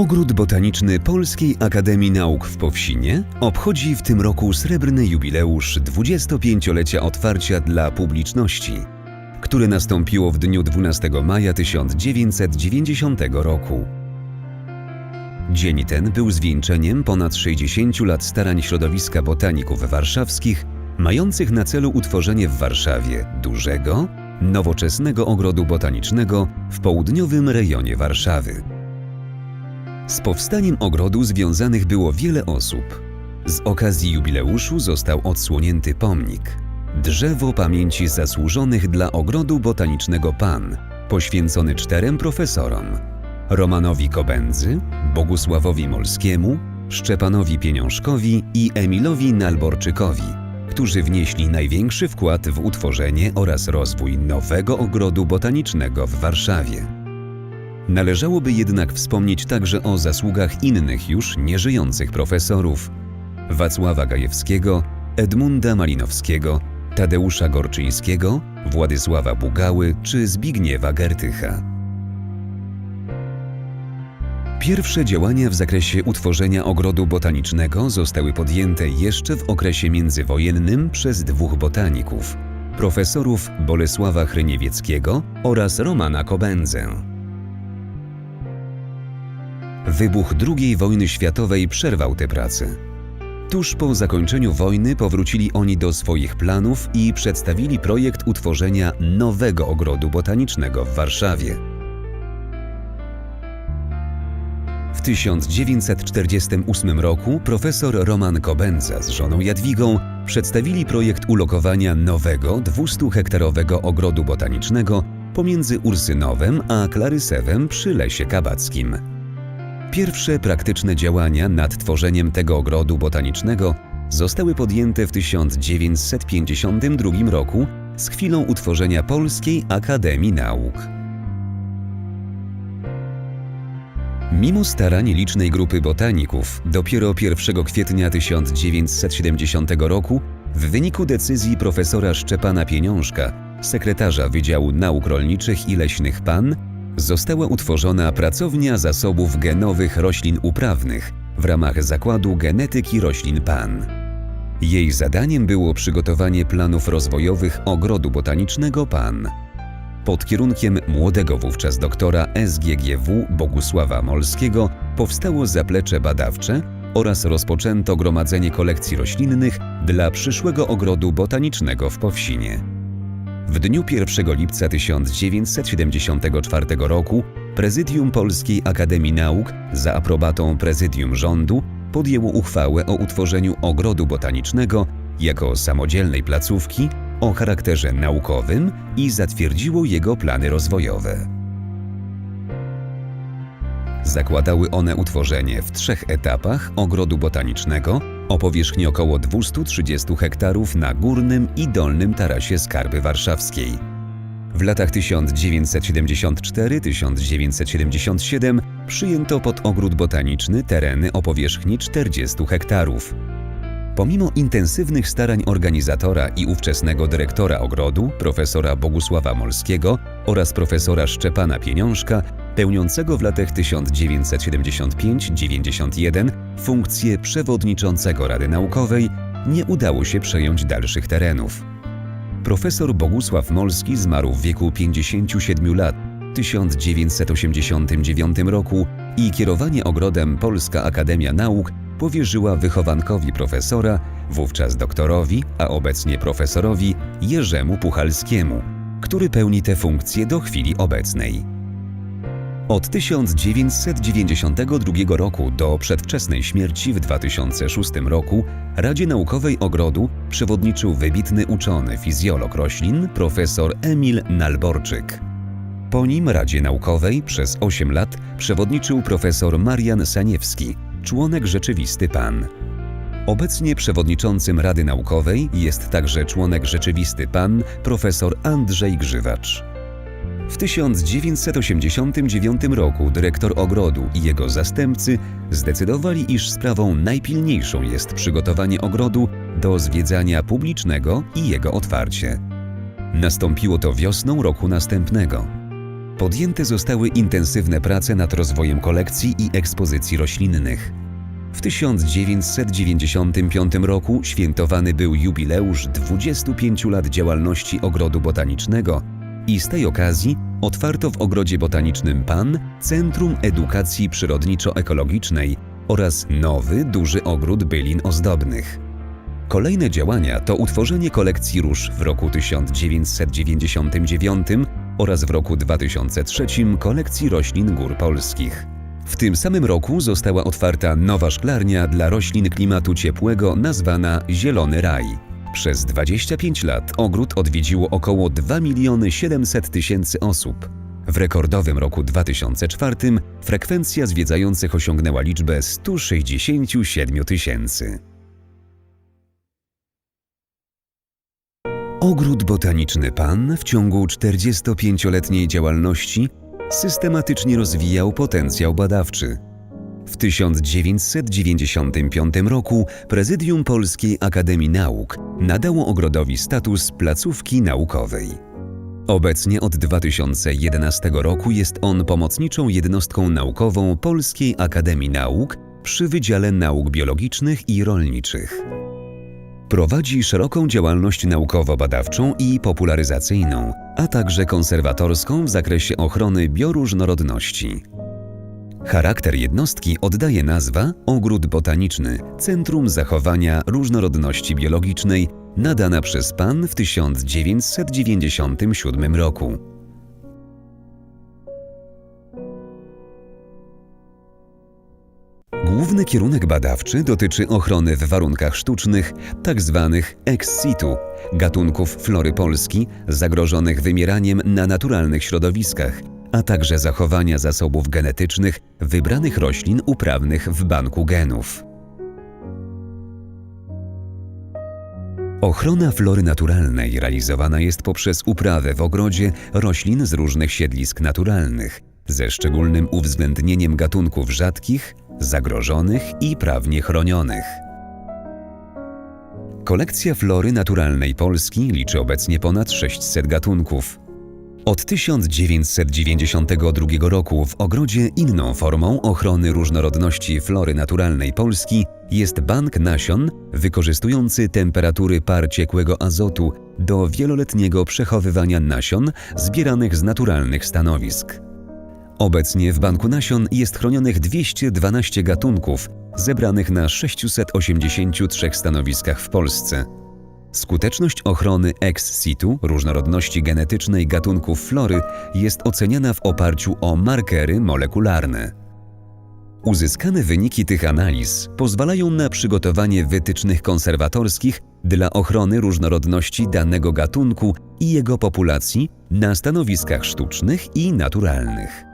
Ogród Botaniczny Polskiej Akademii Nauk w Powsinie obchodzi w tym roku srebrny jubileusz 25-lecia otwarcia dla publiczności, które nastąpiło w dniu 12 maja 1990 roku. Dzień ten był zwieńczeniem ponad 60 lat starań środowiska botaników warszawskich, mających na celu utworzenie w Warszawie dużego, nowoczesnego ogrodu botanicznego w południowym rejonie Warszawy. Z powstaniem ogrodu związanych było wiele osób. Z okazji jubileuszu został odsłonięty pomnik Drzewo pamięci zasłużonych dla ogrodu botanicznego Pan, poświęcony czterem profesorom: Romanowi Kobędzy, Bogusławowi Molskiemu, Szczepanowi Pieniążkowi i Emilowi Nalborczykowi, którzy wnieśli największy wkład w utworzenie oraz rozwój nowego ogrodu botanicznego w Warszawie. Należałoby jednak wspomnieć także o zasługach innych już nieżyjących profesorów Wacława Gajewskiego, Edmunda Malinowskiego, Tadeusza Gorczyńskiego, Władysława Bugały czy Zbigniewa Gertycha. Pierwsze działania w zakresie utworzenia ogrodu botanicznego zostały podjęte jeszcze w okresie międzywojennym przez dwóch botaników, profesorów Bolesława Hryniewieckiego oraz Romana Kobędzę. Wybuch II wojny światowej przerwał te prace. Tuż po zakończeniu wojny powrócili oni do swoich planów i przedstawili projekt utworzenia nowego ogrodu botanicznego w Warszawie. W 1948 roku profesor Roman Kobędza z żoną Jadwigą przedstawili projekt ulokowania nowego 200-hektarowego ogrodu botanicznego pomiędzy Ursynowem a Klarysewem przy Lesie Kabackim. Pierwsze praktyczne działania nad tworzeniem tego ogrodu botanicznego zostały podjęte w 1952 roku z chwilą utworzenia Polskiej Akademii Nauk. Mimo starań licznej grupy botaników, dopiero 1 kwietnia 1970 roku, w wyniku decyzji profesora Szczepana Pieniążka, sekretarza Wydziału Nauk Rolniczych i Leśnych PAN, została utworzona pracownia zasobów genowych roślin uprawnych w ramach Zakładu Genetyki Roślin PAN. Jej zadaniem było przygotowanie planów rozwojowych ogrodu botanicznego PAN. Pod kierunkiem młodego wówczas doktora SGGW Bogusława Molskiego powstało zaplecze badawcze oraz rozpoczęto gromadzenie kolekcji roślinnych dla przyszłego ogrodu botanicznego w Powsinie. W dniu 1 lipca 1974 roku Prezydium Polskiej Akademii Nauk za aprobatą Prezydium Rządu podjęło uchwałę o utworzeniu ogrodu botanicznego jako samodzielnej placówki o charakterze naukowym i zatwierdziło jego plany rozwojowe. Zakładały one utworzenie w trzech etapach ogrodu botanicznego o powierzchni około 230 hektarów na górnym i dolnym tarasie Skarby Warszawskiej. W latach 1974-1977 przyjęto pod ogród botaniczny tereny o powierzchni 40 hektarów. Pomimo intensywnych starań organizatora i ówczesnego dyrektora ogrodu, profesora Bogusława Molskiego oraz profesora Szczepana Pieniążka, pełniącego w latach 1975-91 funkcję przewodniczącego Rady Naukowej, nie udało się przejąć dalszych terenów. Profesor Bogusław Molski zmarł w wieku 57 lat w 1989 roku i kierowanie ogrodem Polska Akademia Nauk powierzyła wychowankowi profesora, wówczas doktorowi, a obecnie profesorowi Jerzemu Puchalskiemu, który pełni tę funkcję do chwili obecnej. Od 1992 roku do przedwczesnej śmierci w 2006 roku Radzie Naukowej Ogrodu przewodniczył wybitny uczony fizjolog roślin profesor Emil Nalborczyk. Po nim Radzie Naukowej przez 8 lat przewodniczył profesor Marian Saniewski, członek rzeczywisty PAN. Obecnie przewodniczącym Rady Naukowej jest także członek rzeczywisty PAN profesor Andrzej Grzywacz. W 1989 roku dyrektor ogrodu i jego zastępcy zdecydowali, iż sprawą najpilniejszą jest przygotowanie ogrodu do zwiedzania publicznego i jego otwarcie. Nastąpiło to wiosną roku następnego. podjęte zostały intensywne prace nad rozwojem kolekcji i ekspozycji roślinnych. W 1995 roku świętowany był jubileusz 25 lat działalności ogrodu botanicznego i z tej okazji otwarto w ogrodzie botanicznym PAN Centrum Edukacji Przyrodniczo-Ekologicznej oraz nowy, duży ogród bylin ozdobnych. Kolejne działania to utworzenie kolekcji róż w roku 1999 oraz w roku 2003 kolekcji roślin gór polskich. W tym samym roku została otwarta nowa szklarnia dla roślin klimatu ciepłego nazwana Zielony Raj. Przez 25 lat ogród odwiedziło około 2 miliony 700 tysięcy osób. W rekordowym roku 2004 frekwencja zwiedzających osiągnęła liczbę 167 tysięcy. Ogród Botaniczny Pan w ciągu 45-letniej działalności systematycznie rozwijał potencjał badawczy. W 1995 roku Prezydium Polskiej Akademii Nauk nadało ogrodowi status placówki naukowej. Obecnie od 2011 roku jest on pomocniczą jednostką naukową Polskiej Akademii Nauk przy Wydziale Nauk Biologicznych i Rolniczych. Prowadzi szeroką działalność naukowo-badawczą i popularyzacyjną, a także konserwatorską w zakresie ochrony bioróżnorodności. Charakter jednostki oddaje nazwa Ogród Botaniczny Centrum Zachowania Różnorodności Biologicznej nadana przez PAN w 1997 roku. Główny kierunek badawczy dotyczy ochrony w warunkach sztucznych, tzw. ex situ, gatunków flory Polski zagrożonych wymieraniem na naturalnych środowiskach, a także zachowania zasobów genetycznych wybranych roślin uprawnych w banku genów. Ochrona flory naturalnej realizowana jest poprzez uprawę w ogrodzie roślin z różnych siedlisk naturalnych, ze szczególnym uwzględnieniem gatunków rzadkich, zagrożonych i prawnie chronionych. Kolekcja flory naturalnej Polski liczy obecnie ponad 600 gatunków. Od 1992 roku w ogrodzie inną formą ochrony różnorodności flory naturalnej Polski jest bank nasion wykorzystujący temperatury par ciekłego azotu do wieloletniego przechowywania nasion zbieranych z naturalnych stanowisk. Obecnie w banku nasion jest chronionych 212 gatunków, zebranych na 683 stanowiskach w Polsce. Skuteczność ochrony ex situ różnorodności genetycznej gatunków flory jest oceniana w oparciu o markery molekularne. Uzyskane wyniki tych analiz pozwalają na przygotowanie wytycznych konserwatorskich dla ochrony różnorodności danego gatunku i jego populacji na stanowiskach sztucznych i naturalnych.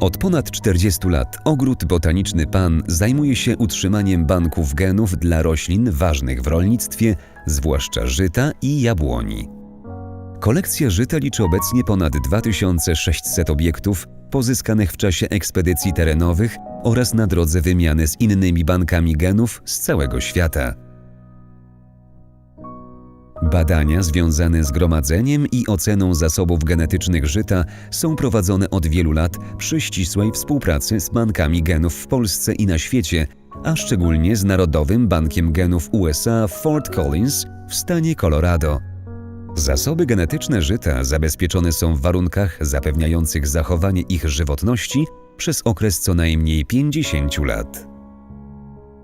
Od ponad 40 lat Ogród Botaniczny Pan zajmuje się utrzymaniem banków genów dla roślin ważnych w rolnictwie, zwłaszcza żyta i jabłoni. Kolekcja żyta liczy obecnie ponad 2600 obiektów pozyskanych w czasie ekspedycji terenowych oraz na drodze wymiany z innymi bankami genów z całego świata. Badania związane z gromadzeniem i oceną zasobów genetycznych żyta są prowadzone od wielu lat przy ścisłej współpracy z bankami genów w Polsce i na świecie, a szczególnie z Narodowym Bankiem Genów USA Fort Collins w stanie Colorado. Zasoby genetyczne żyta zabezpieczone są w warunkach zapewniających zachowanie ich żywotności przez okres co najmniej 50 lat.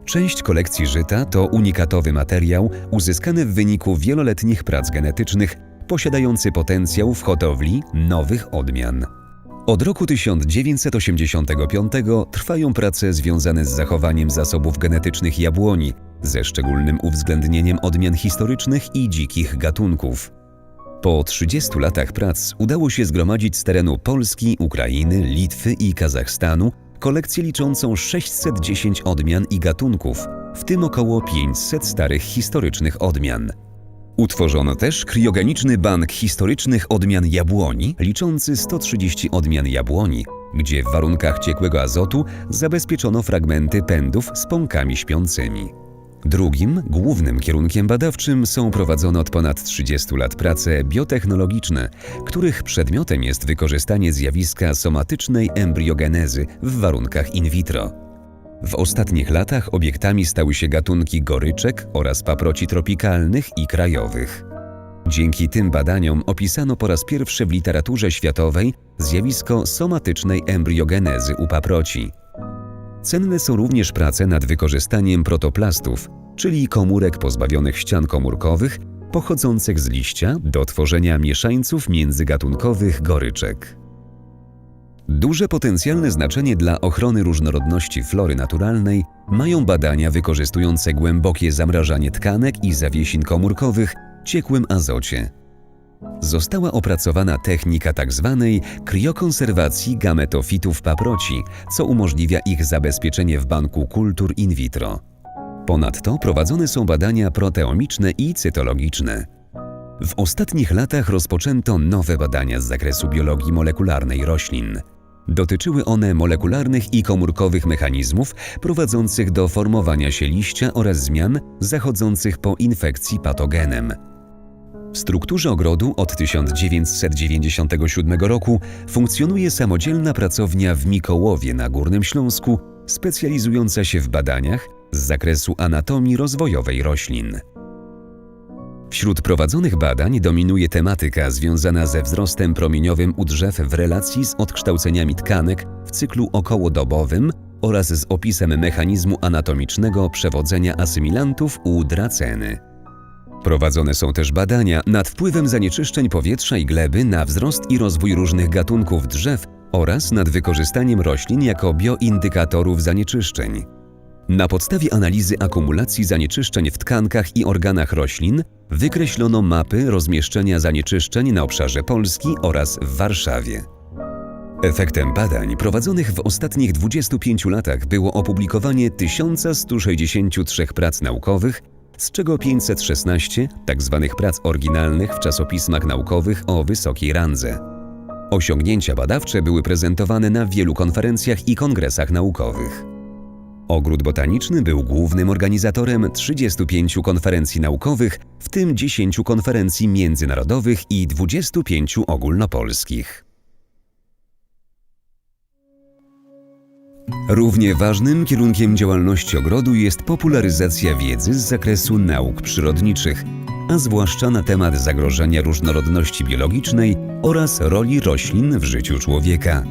Część kolekcji żyta to unikatowy materiał uzyskany w wyniku wieloletnich prac genetycznych, posiadający potencjał w hodowli nowych odmian. Od roku 1985 trwają prace związane z zachowaniem zasobów genetycznych jabłoni, ze szczególnym uwzględnieniem odmian historycznych i dzikich gatunków. Po 30 latach prac udało się zgromadzić z terenu Polski, Ukrainy, Litwy i Kazachstanu kolekcję liczącą 610 odmian i gatunków, w tym około 500 starych historycznych odmian. Utworzono też kriogeniczny bank historycznych odmian jabłoni, liczący 130 odmian jabłoni, gdzie w warunkach ciekłego azotu zabezpieczono fragmenty pędów z pąkami śpiącymi. Drugim, głównym kierunkiem badawczym są prowadzone od ponad 30 lat prace biotechnologiczne, których przedmiotem jest wykorzystanie zjawiska somatycznej embriogenezy w warunkach in vitro. W ostatnich latach obiektami stały się gatunki goryczek oraz paproci tropikalnych i krajowych. Dzięki tym badaniom opisano po raz pierwszy w literaturze światowej zjawisko somatycznej embriogenezy u paproci. Cenne są również prace nad wykorzystaniem protoplastów, czyli komórek pozbawionych ścian komórkowych, pochodzących z liścia do tworzenia mieszańców międzygatunkowych goryczek. Duże potencjalne znaczenie dla ochrony różnorodności flory naturalnej mają badania wykorzystujące głębokie zamrażanie tkanek i zawiesin komórkowych ciekłym azocie. Została opracowana technika tzw. kriokonserwacji gametofitów paproci, co umożliwia ich zabezpieczenie w banku kultur in vitro. Ponadto prowadzone są badania proteomiczne i cytologiczne. W ostatnich latach rozpoczęto nowe badania z zakresu biologii molekularnej roślin. Dotyczyły one molekularnych i komórkowych mechanizmów prowadzących do formowania się liścia oraz zmian zachodzących po infekcji patogenem. W strukturze ogrodu od 1997 roku funkcjonuje samodzielna pracownia w Mikołowie na Górnym Śląsku, specjalizująca się w badaniach z zakresu anatomii rozwojowej roślin. Wśród prowadzonych badań dominuje tematyka związana ze wzrostem promieniowym u drzew w relacji z odkształceniami tkanek w cyklu okołodobowym oraz z opisem mechanizmu anatomicznego przewodzenia asymilantów u draceny. Prowadzone są też badania nad wpływem zanieczyszczeń powietrza i gleby na wzrost i rozwój różnych gatunków drzew oraz nad wykorzystaniem roślin jako bioindykatorów zanieczyszczeń. Na podstawie analizy akumulacji zanieczyszczeń w tkankach i organach roślin wykreślono mapy rozmieszczenia zanieczyszczeń na obszarze Polski oraz w Warszawie. Efektem badań prowadzonych w ostatnich 25 latach było opublikowanie 1163 prac naukowych, z czego 516 tzw. Tak prac oryginalnych w czasopismach naukowych o wysokiej randze. Osiągnięcia badawcze były prezentowane na wielu konferencjach i kongresach naukowych. Ogród Botaniczny był głównym organizatorem 35 konferencji naukowych, w tym 10 konferencji międzynarodowych i 25 ogólnopolskich. Równie ważnym kierunkiem działalności ogrodu jest popularyzacja wiedzy z zakresu nauk przyrodniczych, a zwłaszcza na temat zagrożenia różnorodności biologicznej oraz roli roślin w życiu człowieka.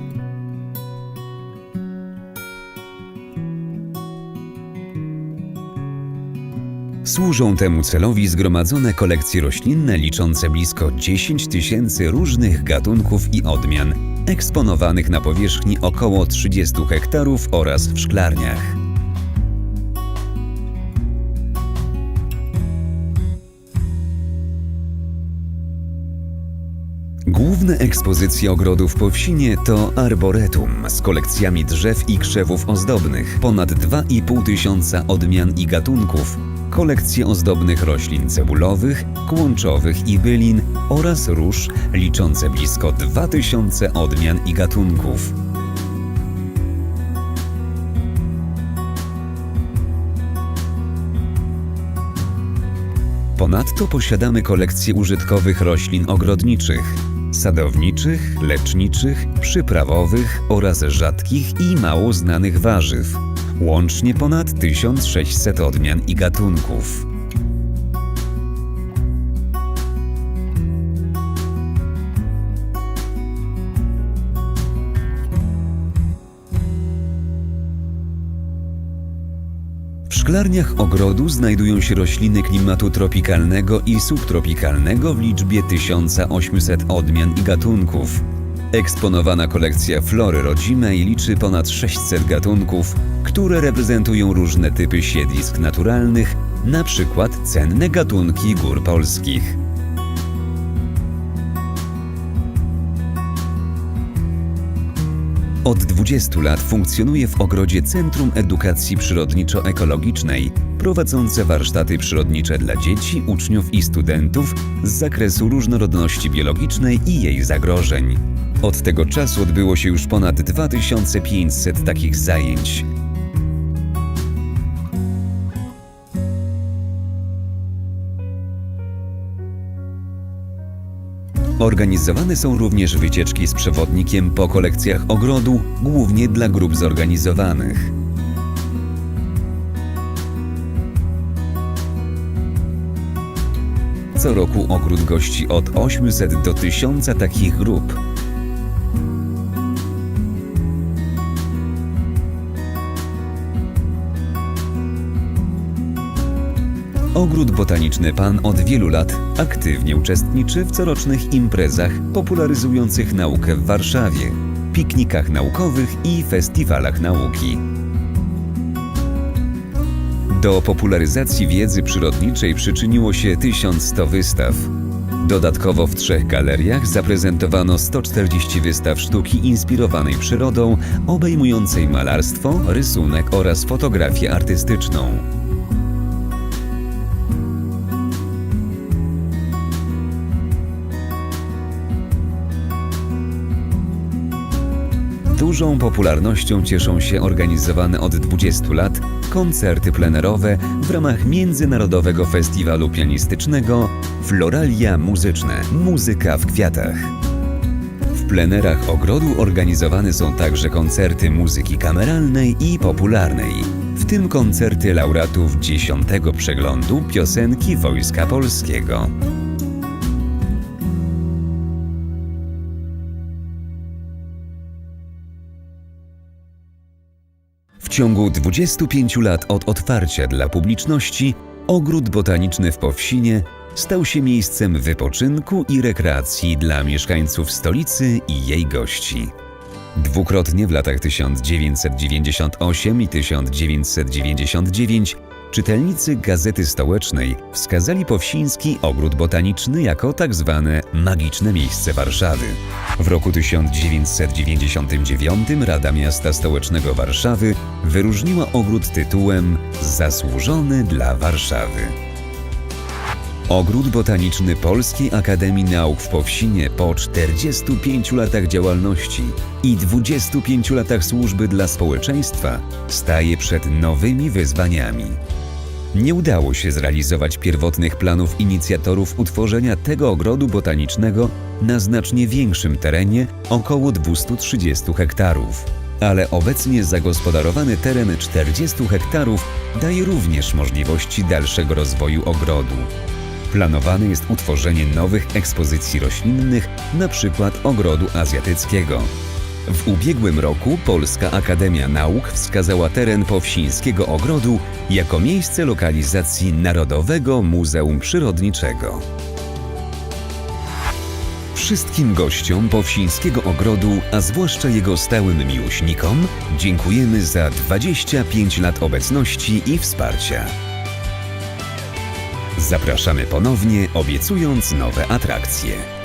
Służą temu celowi zgromadzone kolekcje roślinne liczące blisko 10 tysięcy różnych gatunków i odmian, eksponowanych na powierzchni około 30 hektarów oraz w szklarniach. Główne ekspozycje ogrodów po wsinie to arboretum z kolekcjami drzew i krzewów ozdobnych, ponad 2,5 tysiąca odmian i gatunków, kolekcje ozdobnych roślin cebulowych, kłączowych i bylin oraz róż liczące blisko 2000 odmian i gatunków. Ponadto posiadamy kolekcję użytkowych roślin ogrodniczych, sadowniczych, leczniczych, przyprawowych oraz rzadkich i mało znanych warzyw łącznie ponad 1600 odmian i gatunków. W szklarniach ogrodu znajdują się rośliny klimatu tropikalnego i subtropikalnego w liczbie 1800 odmian i gatunków. Eksponowana kolekcja flory rodzimej liczy ponad 600 gatunków, które reprezentują różne typy siedlisk naturalnych, na przykład cenne gatunki gór polskich. Od 20 lat funkcjonuje w ogrodzie Centrum Edukacji Przyrodniczo-Ekologicznej, prowadzące warsztaty przyrodnicze dla dzieci, uczniów i studentów z zakresu różnorodności biologicznej i jej zagrożeń. Od tego czasu odbyło się już ponad 2500 takich zajęć. Organizowane są również wycieczki z przewodnikiem po kolekcjach ogrodu, głównie dla grup zorganizowanych. Co roku ogród gości od 800 do 1000 takich grup. Ogród Botaniczny Pan od wielu lat aktywnie uczestniczy w corocznych imprezach popularyzujących naukę w Warszawie, piknikach naukowych i festiwalach nauki. Do popularyzacji wiedzy przyrodniczej przyczyniło się 1100 wystaw. Dodatkowo w trzech galeriach zaprezentowano 140 wystaw sztuki inspirowanej przyrodą, obejmującej malarstwo, rysunek oraz fotografię artystyczną. Dużą popularnością cieszą się organizowane od 20 lat koncerty plenerowe w ramach Międzynarodowego Festiwalu Pianistycznego Floralia Muzyczne Muzyka w kwiatach. W plenerach ogrodu organizowane są także koncerty muzyki kameralnej i popularnej, w tym koncerty laureatów 10 przeglądu piosenki Wojska Polskiego. Ciągu 25 lat od otwarcia dla publiczności Ogród Botaniczny w Powsinie stał się miejscem wypoczynku i rekreacji dla mieszkańców stolicy i jej gości. Dwukrotnie w latach 1998 i 1999 czytelnicy Gazety Stołecznej wskazali Powsiński Ogród Botaniczny jako tak zwane magiczne miejsce Warszawy. W roku 1999 Rada Miasta Stołecznego Warszawy wyróżniła ogród tytułem Zasłużony dla Warszawy. Ogród Botaniczny Polskiej Akademii Nauk w Powsinie po 45 latach działalności i 25 latach służby dla społeczeństwa staje przed nowymi wyzwaniami. Nie udało się zrealizować pierwotnych planów inicjatorów utworzenia tego ogrodu botanicznego na znacznie większym terenie około 230 hektarów. Ale obecnie zagospodarowany teren 40 hektarów daje również możliwości dalszego rozwoju ogrodu. Planowane jest utworzenie nowych ekspozycji roślinnych, np. ogrodu azjatyckiego. W ubiegłym roku Polska Akademia Nauk wskazała teren Powsińskiego Ogrodu jako miejsce lokalizacji Narodowego Muzeum Przyrodniczego. Wszystkim gościom Powsińskiego Ogrodu, a zwłaszcza jego stałym miłośnikom, dziękujemy za 25 lat obecności i wsparcia. Zapraszamy ponownie, obiecując nowe atrakcje.